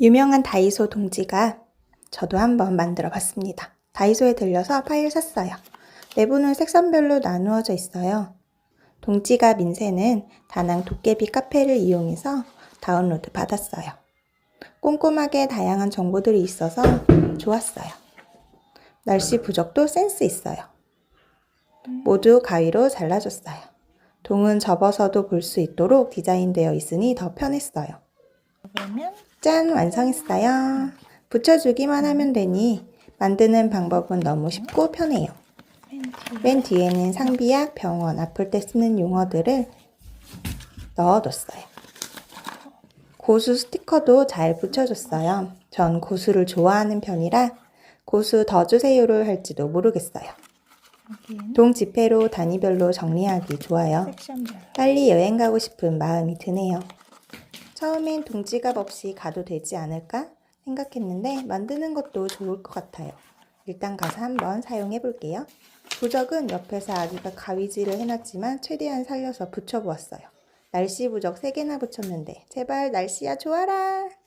유명한 다이소 동지가 저도 한번 만들어 봤습니다. 다이소에 들려서 파일 샀어요. 내부는 색선별로 나누어져 있어요. 동지가 민세는 다낭 도깨비 카페를 이용해서 다운로드 받았어요. 꼼꼼하게 다양한 정보들이 있어서 좋았어요. 날씨 부적도 센스 있어요. 모두 가위로 잘라줬어요. 동은 접어서도 볼 수 있도록 디자인되어 있으니 더 편했어요. 그러면 짠! 완성했어요. 붙여주기만 하면 되니 만드는 방법은 너무 쉽고 편해요. 맨 뒤에 맨 뒤에는 상비약, 병원, 아플 때 쓰는 용어들을 넣어뒀어요. 고수 스티커도 잘 붙여줬어요. 전 고수를 좋아하는 편이라 고수 더 주세요를 할지도 모르겠어요. 여기에는 동 지폐로 단위별로 정리하기 좋아요. 빨리 여행 가고 싶은 마음이 드네요. 처음엔 동지갑 없이 가도 되지 않을까 생각했는데 만드는 것도 좋을 것 같아요. 일단 가서 한번 사용해 볼게요. 부적은 옆에서 아기가 가위질을 해놨지만 최대한 살려서 붙여보았어요. 날씨 부적 3개나 붙였는데 제발 날씨야 좋아라.